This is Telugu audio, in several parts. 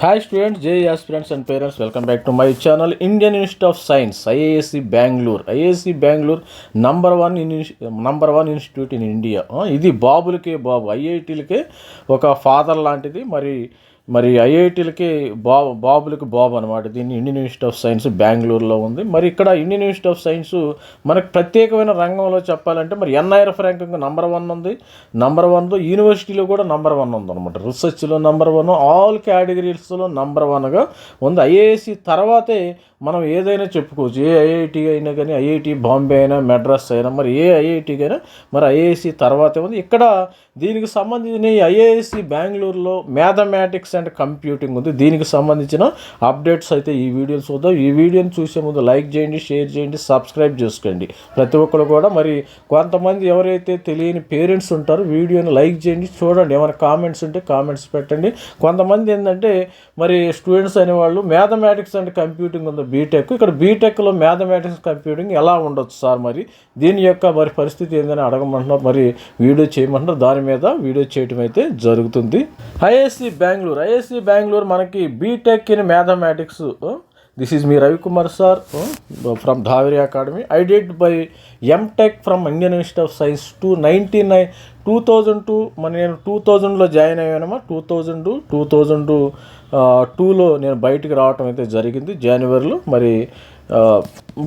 Hi students JEE aspirants and parents welcome back to my channel Indian Institute of Science IISc Bengaluru IISc Bengaluru number one number one institute in India ఇది బాబులకే బాబు ఐఐటీలకే ఒక ఫాదర్ లాంటిది. మరి మరి ఐఐటీలకి బాబు బాబులకి బాబు అనమాట దీన్ని ఇండియన్ ఇన్స్టిట్యూట్ ఆఫ్ సైన్స్ బెంగళూరులో ఉంది. మరి ఇక్కడ ఇండియన్ ఇన్స్టిట్యూట్ ఆఫ్ సైన్స్ మనకు ప్రత్యేకమైన రంగంలో చెప్పాలంటే మరి ఎన్ఐఆర్ఎఫ్ ర్యాంకింగ్ నంబర్ వన్ ఉంది. నంబర్ వన్లో యూనివర్సిటీలో కూడా నంబర్ వన్ ఉంది అనమాట రీసెర్చ్లో నంబర్ వన్ ఆల్ కేటగిరీస్లో నంబర్ వన్గా ఉంది. ఐఏఎస్సి తర్వాతే మనం ఏదైనా చెప్పుకోవచ్చు. ఏ ఐఐటి అయినా కానీ ఐఐటి బాంబే అయినా మెడ్రాస్ అయినా మరి ఏ ఐఐటి అయినా మరి ఐఏఎస్సి తర్వాతే ఉంది. ఇక్కడ దీనికి సంబంధించిన ఈ ఐఏఎస్సి బెంగళూరులో మ్యాథమెటిక్స్ అండ్ కంప్యూటింగ్ ఉంది. దీనికి సంబంధించిన అప్డేట్స్ అయితే ఈ వీడియోని చూద్దాం. ఈ వీడియోని చూసే ముందు లైక్ చేయండి షేర్ చేయండి సబ్స్క్రైబ్ చేసుకోండి. ప్రతి ఒక్కరు కూడా మరి కొంతమంది ఎవరైతే తెలియని పేరెంట్స్ ఉంటారో వీడియోని లైక్ చేయండి చూడండి. ఏమైనా కామెంట్స్ ఉంటే కామెంట్స్ పెట్టండి. కొంతమంది ఏంటంటే మరి స్టూడెంట్స్ అనేవాళ్ళు మ్యాథమెటిక్స్ అండ్ కంప్యూటింగ్ ఉంది బీటెక్. ఇక్కడ బీటెక్లో మ్యాథమెటిక్స్ కంప్యూటింగ్ ఎలా ఉండొచ్చు సార్ మరి? దీని యొక్క మరి పరిస్థితి ఏందని అడగమంటున్నారు. మరి వీడియో చేయమంటున్నారు. దాని మీద వీడియో చేయటం అయితే జరుగుతుంది. ఐఎస్సి బెంగళూరు. ఐఎస్సి బెంగళూరు మనకి BTech in mathematics this is me Ravikumar sir from Dhaveri academy I did by MTech from Indian Institute of Science two ninety nine two thousand two మన నేను టూ థౌజండ్లో జాయిన్ అయ్యానమ్మా. టూ థౌజండ్ టూ థౌజండ్ టూలో నేను బయటికి రావటం అయితే జరిగింది జనవరిలో మరి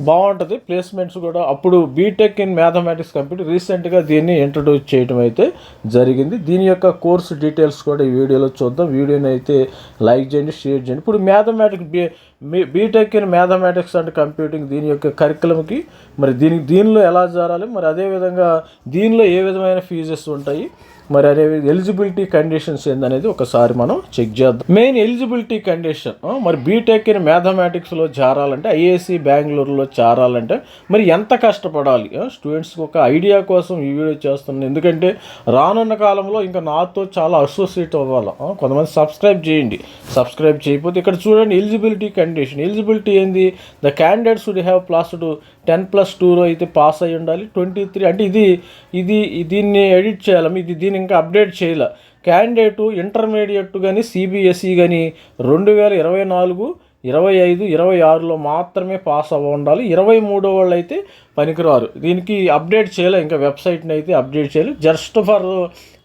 బాగుంటుంది. ప్లేస్మెంట్స్ కూడా అప్పుడు బీటెక్ ఇన్ మ్యాథమెటిక్స్ కంప్యూటర్ రీసెంట్గా దీన్ని ఇంట్రడ్యూస్ చేయడం అయితే జరిగింది. దీని యొక్క కోర్సు డీటెయిల్స్ కూడా ఈ వీడియోలో చూద్దాం. వీడియోని అయితే లైక్ చేయండి షేర్ చేయండి. ఇప్పుడు మ్యాథమెటిక్స్ బీ మీ BTech in mathematics and computing దీని యొక్క కరికులంకి మరి దీని దీనిలో ఎలా జరాలి? మరి అదేవిధంగా దీనిలో ఏ విధమైన ఫీజెస్ ఉంటాయి? మరి అదే ఎలిజిబిలిటీ కండిషన్స్ ఏందనేది ఒకసారి మనం చెక్ చేద్దాం. మెయిన్ ఎలిజిబిలిటీ కండిషన్ మరి బీటెక్ ఇన్ మ్యాథమెటిక్స్లో చేరాలంటే ఐఏసి బెంగళూరులో చేరాలంటే మరి ఎంత కష్టపడాలి? స్టూడెంట్స్కి ఒక ఐడియా కోసం ఈ వీడియో చేస్తున్నాను. ఎందుకంటే రానున్న కాలంలో ఇంకా నాతో చాలా అసోసియేట్ అవ్వాలి. కొంతమంది సబ్స్క్రైబ్ చేయండి. సబ్స్క్రైబ్ చేయకపోతే ఇక్కడ చూడండి ఎలిజిబిలిటీ కండిషన్ ఎలిజిబిలిటీ ఏంది? The candidate should have plus two ten plus టూలో అయితే పాస్ అయ్యి ఉండాలి. ట్వంటీ త్రీ అంటే ఇది ఇది దీన్ని ఎడిట్ చేయాలి. ఇది దీని ఇంకా అప్డేట్ చేయలే. క్యాండిడేటు ఇంటర్మీడియట్ కానీ సిబిఎస్ఈ కానీ రెండు వేల ఇరవై నాలుగు ఇరవై ఐదు ఇరవై ఆరులో మాత్రమే పాస్ అవ్వ ఉండాలి. ఇరవై మూడో వాళ్ళు అయితే పనికిరారు. దీనికి అప్డేట్ చేయలే ఇంకా వెబ్సైట్ని అయితే అప్డేట్ చేయాలి. జస్ట్ ఫర్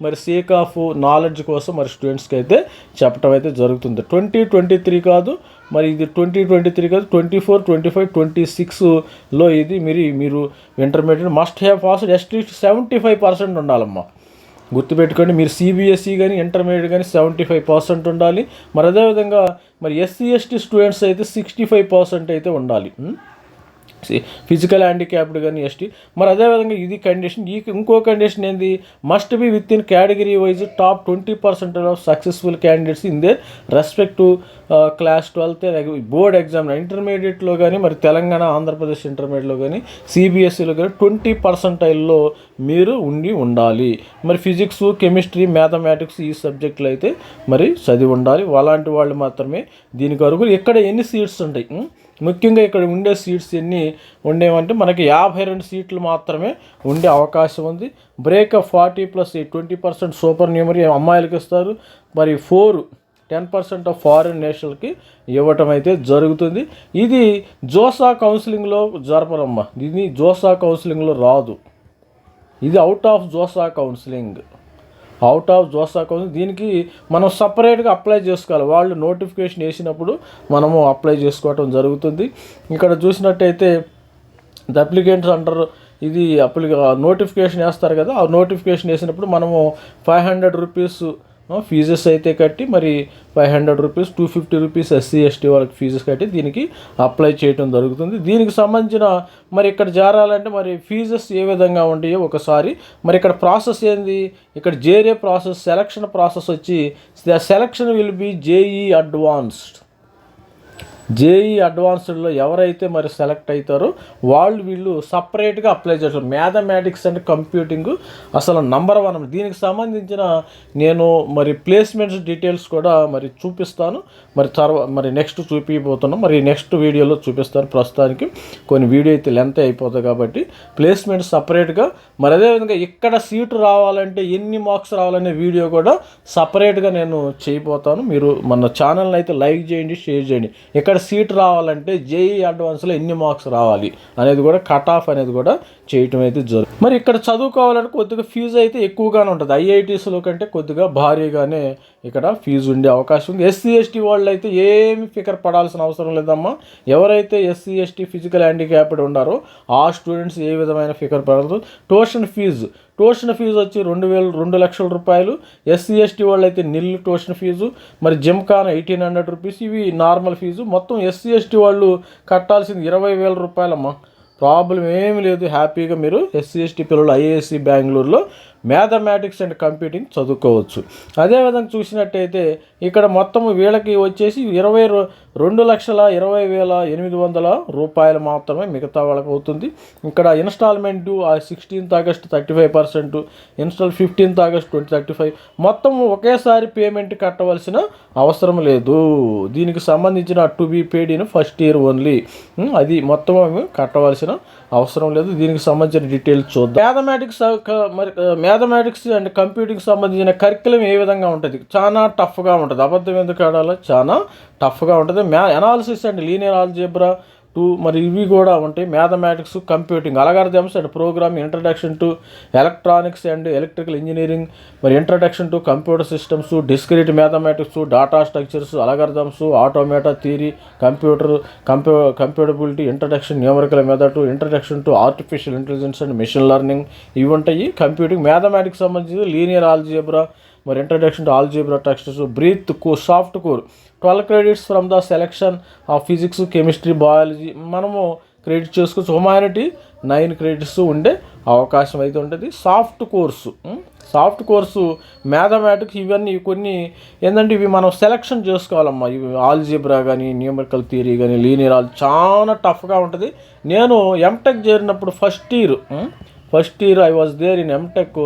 మరి సేక్ ఆఫ్ నాలెడ్జ్ కోసం మరి స్టూడెంట్స్కి అయితే చెప్పడం అయితే జరుగుతుంది. ట్వంటీ ట్వంటీ త్రీ కాదు మరి ఇది ట్వంటీ ట్వంటీ త్రీ కాదు twenty four twenty five twenty సిక్స్లో ఇది మీరు మీరు intermediate must have pass at least seventy five percent ఉండాలమ్మా. గుర్తుపెట్టుకోండి మీరు సిబిఎస్ఈ కానీ ఇంటర్మీడియట్ కానీ సెవెంటీ ఫైవ్ పర్సెంట్ ఉండాలి. మరి అదేవిధంగా మరి ఎస్సీ ఎస్టీ స్టూడెంట్స్ అయితే సిక్స్టీ ఫైవ్ పర్సెంట్ అయితే ఉండాలి. ఫిజికల్ హ్యాండిక్యాప్డ్ కానీ ఎస్టీ మరి అదేవిధంగా ఇది కండిషన్ ఈ ఇంకో కండిషన్ ఏంది? Must be with in category wise top twenty percent of successful candidates in the respect to class twelfth board exam ఇంటర్మీడియట్లో కానీ మరి తెలంగాణ ఆంధ్రప్రదేశ్ ఇంటర్మీడియట్లో కానీ సిబిఎస్ఈలో కానీ ట్వంటీ పర్సెంటైల్లో మీరు ఉండి ఉండాలి. మరి ఫిజిక్స్ కెమిస్ట్రీ మ్యాథమెటిక్స్ ఈ సబ్జెక్టులు అయితే మరి చదివి ఉండాలి. అలాంటి వాళ్ళు మాత్రమే దీనికి అరుగులు ఇక్కడ ఎన్ని సీట్స్ ఉంటాయి? ముఖ్యంగా ఇక్కడ ఉండే సీట్స్ ఎన్ని ఉండేవంటే మనకి యాభై రెండు సీట్లు మాత్రమే ఉండే అవకాశం ఉంది. Breakup forty plus twenty percent supernumerary అమ్మాయిలకి ఇస్తారు. మరి four ten percent of foreign నేషనల్కి ఇవ్వటం అయితే జరుగుతుంది. ఇది జోసా కౌన్సిలింగ్లో జరపరమ్మ. ఇది జోసా కౌన్సిలింగ్లో రాదు. ఇది out of JoSAA counselling. Out of JoSAA account దీనికి మనం సపరేట్గా అప్లై చేసుకోవాలి. వాళ్ళు నోటిఫికేషన్ వేసినప్పుడు మనము అప్లై చేసుకోవటం జరుగుతుంది. ఇక్కడ చూసినట్టయితే ద అప్లికెంట్స్ అండర్ ఇది అప్లి నోటిఫికేషన్ వేస్తారు కదా. ఆ నోటిఫికేషన్ వేసినప్పుడు మనము ఫైవ్ హండ్రెడ్ రూపీస్ ఫీజెస్ అయితే కట్టి మరి five hundred rupees two fifty rupees SC ST వాళ్ళకి ఫీజెస్ కట్టి దీనికి అప్లై చేయడం జరుగుతుంది. దీనికి సంబంధించిన మరి ఇక్కడ చేరాలంటే మరి ఫీజెస్ ఏ విధంగా ఉంటాయో ఒకసారి మరి ఇక్కడ ప్రాసెస్ ఏంది? ఇక్కడ జేరే ప్రాసెస్ సెలక్షన్ ప్రాసెస్ వచ్చి the selection will be JEE advanced JEE అడ్వాన్స్డ్లో ఎవరైతే మరి సెలెక్ట్ అవుతారో వాళ్ళు వీళ్ళు సపరేట్గా అప్లై చేస్తారు. మ్యాథమెటిక్స్ అండ్ కంప్యూటింగ్ అసలు నంబర్ వన్ దీనికి సంబంధించిన నేను మరి ప్లేస్మెంట్స్ డీటెయిల్స్ కూడా మరి చూపిస్తాను. మరి తర్వాత మరి నెక్స్ట్ చూపిపోతున్నాను మరి నెక్స్ట్ వీడియోలో చూపిస్తాను ప్రస్తుతానికి. కొన్ని వీడియో అయితే లెంత్ అయిపోతుంది కాబట్టి ప్లేస్మెంట్ సపరేట్గా మరి అదేవిధంగా ఇక్కడ సీటు రావాలంటే ఎన్ని మార్క్స్ రావాలనే వీడియో కూడా సపరేట్గా నేను చేయబోతాను. మీరు మన ఛానల్ని అయితే లైక్ చేయండి షేర్ చేయండి. ఇక్కడ సీట్ రావాలంటే జేఈ అడ్వాన్స్లో ఎన్ని మార్క్స్ రావాలి అనేది కూడా కట్ ఆఫ్ అనేది కూడా చేయటం అయితే జరుగుతుంది మరి ఇక్కడ చదువుకోవాలంటే కొద్దిగా ఫీజు అయితే ఎక్కువగానే ఉంటుంది. ఐఐటీస్లో కంటే కొద్దిగా భారీగానే ఇక్కడ ఫీజు ఉండే అవకాశం ఉంది. ఎస్సీ ఎస్టీ వాళ్ళు అయితే ఏమి ఫికర్ పడాల్సిన అవసరం లేదమ్మా. ఎవరైతే ఎస్సీ ఎస్టీ ఫిజికల్ హ్యాండిక్యాప్డ్ ఉన్నారో ఆ స్టూడెంట్స్ ఏ విధమైన ఫికర్ పడదు ట్యూషన్ ఫీజు ట్యూషన్ ఫీజు వచ్చి రెండు వేలు రెండు లక్షల రూపాయలు. ఎస్సీ ఎస్టీ వాళ్ళు అయితే నిల్లు ట్యూషన్ ఫీజు. మరి జిమ్కాన్ ఎయిటీన్ హండ్రెడ్ రూపీస్. ఇవి నార్మల్ ఫీజు. మొత్తం ఎస్సీ ఎస్టీ వాళ్ళు కట్టాల్సింది ఇరవై వేల రూపాయలమ్మా. ప్రాబ్లం ఏమి లేదు. హ్యాపీగా మీరు ఎస్సీ ఎస్టీ పిల్లలు ఐఏఎస్సీ బెంగళూరులో మ్యాథమెటిక్స్ అండ్ కంప్యూటింగ్ చదువుకోవచ్చు. అదేవిధంగా చూసినట్టయితే ఇక్కడ మొత్తం వీళ్ళకి వచ్చేసి ఇరవై రో- రెండు లక్షల ఇరవై వేల ఎనిమిది వందల రూపాయలు మాత్రమే మిగతా వాళ్ళకి అవుతుంది. ఇక్కడ instalment sixteenth August thirty five percent install fifteenth August twenty thirty five మొత్తం ఒకేసారి పేమెంట్ కట్టవలసిన అవసరం లేదు. దీనికి సంబంధించిన to be paid in first year only. అది మొత్తం కట్టవలసిన అవసరం లేదు. దీనికి సంబంధించిన డీటెయిల్స్ చూద్దాం. మ్యాథమెటిక్స్ మరి మ్యాథమెటిక్స్ అండ్ కంప్యూటింగ్ సంబంధించిన కరికులం ఏ విధంగా ఉంటుంది? చాలా టఫ్గా ఉంటుంది. అబద్ధం ఎందుకు ఆడాలో చాలా టఫ్గా ఉంటుంది. మ్యా analysis and linear algebra two మరి ఇవి కూడా ఉంటాయి. Mathematics computing algorithms and program introduction to electronics and electrical engineering మరి introduction to computer systems discrete mathematics data structures algorithms automata theory computer కంప్యూ computability introduction numerical method introduction to artificial intelligence and machine learning ఇవి ఉంటాయి. కంప్యూటింగ్ మ్యాథమెటిక్స్ సంబంధించి లీనియర్ ఆల్జీబ్రా మరి introduction to algebra texts breadth core soft core twelve credits from the selection of physics chemistry biology మనము క్రెడిట్ చేసుకోవచ్చు హ్యుమానిటీ నైన్ క్రెడిట్స్ ఉండే అవకాశం అయితే ఉంటుంది. Soft course soft course mathematics ఇవన్నీ కొన్ని ఏంటంటే ఇవి మనం సెలెక్షన్ చేసుకోవాలమ్మా. ఇవి ఆల్జిబ్రా కానీ న్యూమరికల్ థియరీ కానీ లీనియర్ ఆల్ చాలా టఫ్గా ఉంటుంది. నేను ఎంటెక్ చేరినప్పుడు first year first year I was there in MTech.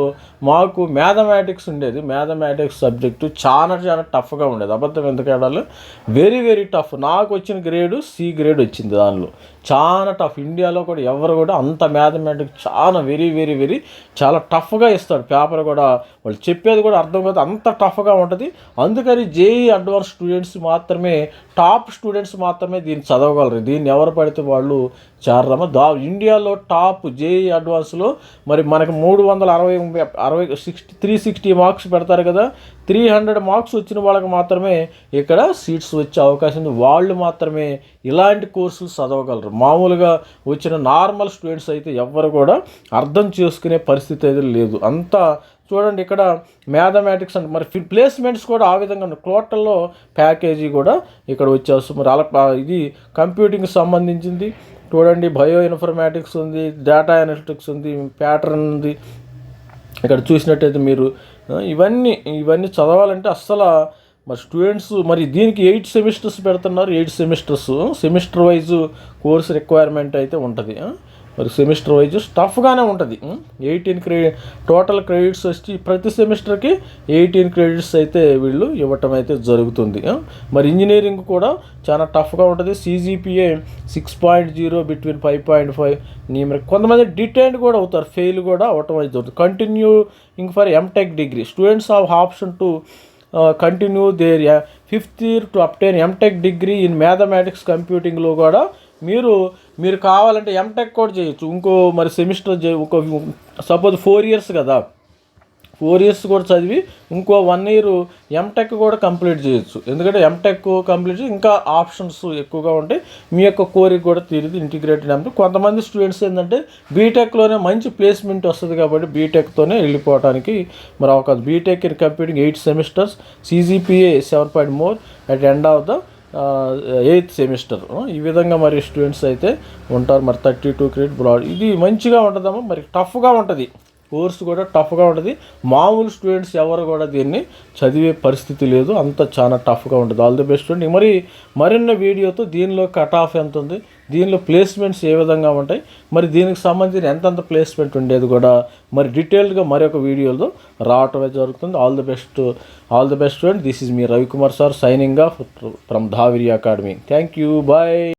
మాకు మ్యాథమెటిక్స్ ఉండేది. మ్యాథమెటిక్స్ సబ్జెక్టు చాలా చాలా టఫ్గా ఉండేది. అబద్ధం ఎందుకు ఆడాలి? వెరీ వెరీ టఫ్ నాకు వచ్చిన గ్రేడు సి గ్రేడ్ వచ్చింది దానిలో. చాలా టఫ్ ఇండియాలో కూడా ఎవరు కూడా అంత మ్యాథమెటిక్స్ చాలా వెరీ వెరీ వెరీ చాలా టఫ్గా ఇస్తాడు పేపర్ కూడా వాళ్ళు చెప్పేది కూడా అర్థం కాదు. అంత టఫ్గా ఉంటుంది. అందుకని జేఈ అడ్వాన్స్ స్టూడెంట్స్ మాత్రమే టాప్ స్టూడెంట్స్ మాత్రమే దీన్ని చదవగలరు. దీన్ని ఎవరు పడితే వాళ్ళు చేరరమ్మా. దా ఇండియాలో టాప్ జేఈ అడ్వాన్స్లో మరి మనకు మూడు వందల అరవై అరవై సిక్స్టీ త్రీ సిక్స్టీ మార్క్స్ పెడతారు కదా. త్రీ హండ్రెడ్ మార్క్స్ వచ్చిన వాళ్ళకి మాత్రమే ఇక్కడ సీట్స్ వచ్చే అవకాశం ఉంది. వాళ్ళు మాత్రమే ఇలాంటి కోర్సులు చదవగలరు. మామూలుగా వచ్చిన నార్మల్ స్టూడెంట్స్ అయితే ఎవ్వరు కూడా అర్థం చేసుకునే పరిస్థితి అయితే లేదు. అంతా చూడండి ఇక్కడ మ్యాథమెటిక్స్ అంటే. మరి ప్లేస్మెంట్స్ కూడా ఆ విధంగా క్లోటల్లో ప్యాకేజీ కూడా ఇక్కడ వచ్చేస్తుంది. మరి అలా ఇది కంప్యూటింగ్కి సంబంధించింది. చూడండి బయో ఇన్ఫర్మేటిక్స్ ఉంది డేటా అనలిటిక్స్ ఉంది ప్యాటర్న్ ఉంది. ఇక్కడ చూసినట్టయితే మీరు ఇవన్నీ ఇవన్నీ చదవాలంటే అస్సలు మరి స్టూడెంట్స్ మరి దీనికి ఎయిట్ సెమిస్టర్స్ పెడుతున్నారు eight semesters. Semester wise course requirement అయితే ఉంటుంది మరి సెమిస్టర్ వైజ్ టఫ్గానే ఉంటుంది. ఎయిటీన్ క్రెడిట్ టోటల్ క్రెడిట్స్ వచ్చి ప్రతి సెమిస్టర్కి ఎయిటీన్ క్రెడిట్స్ అయితే వీళ్ళు ఇవ్వటం అయితే జరుగుతుంది. మరి ఇంజనీరింగ్ కూడా చాలా టఫ్గా ఉంటుంది. CGPA six point zero between five point five numeric కొంతమంది డిటైన్డ్ కూడా అవుతారు. ఫెయిల్ కూడా అవటం అయితే జరుగుతుంది. కంటిన్యూ ఇంక for MTech degree students of option to continue their fifth year to obtain MTech degree in mathematics కంప్యూటింగ్లో కూడా మీరు మీరు కావాలంటే ఎంటెక్ కూడా చేయొచ్చు. ఇంకో మరి సెమిస్టర్ చే ఇంకో సపోజ్ ఫోర్ ఇయర్స్ కదా. ఫోర్ ఇయర్స్ కూడా చదివి ఇంకో వన్ ఇయర్ ఎంటెక్ కూడా కంప్లీట్ చేయొచ్చు. ఎందుకంటే ఎంటెక్ కంప్లీట్ చేసి ఇంకా ఆప్షన్స్ ఎక్కువగా ఉంటాయి. మీ యొక్క కోరిక కూడా తీరిది ఇంటిగ్రేటెడ్ అంటే కొంతమంది స్టూడెంట్స్ ఏంటంటే బీటెక్లోనే మంచి ప్లేస్మెంట్ వస్తుంది కాబట్టి బీటెక్తోనే వెళ్ళిపోవడానికి మరి ఒక BTech in computing eight semesters CGPA seven point more at end of the eighth semester. ఈ విధంగా మరి స్టూడెంట్స్ అయితే ఉంటారు. మరి థర్టీ టూ క్రెడిట్ బ్రాడ్ ఇది మంచిగా ఉంటుందమ్మా. మరి టఫ్గా ఉంటుంది. కోర్స్ కూడా టఫ్గా ఉంటుంది మామూలు స్టూడెంట్స్ ఎవరు కూడా దీన్ని చదివే పరిస్థితి లేదు. అంత చాలా టఫ్గా ఉంటుంది ఆల్ ది బెస్ట్ స్టూడెంట్ మరి మరిన్న వీడియోతో దీనిలో కట్ ఆఫ్ ఎంత ఉంది? దీనిలో ప్లేస్మెంట్స్ ఏ విధంగా ఉంటాయి? మరి దీనికి సంబంధించిన ఎంతెంత ప్లేస్మెంట్ ఉండేది కూడా మరి డీటెయిల్డ్గా మరొక వీడియోలో రావటమే జరుగుతుంది. All the best all the best student this is me Ravikumar sir signing off from Dhaviri academy thank you bye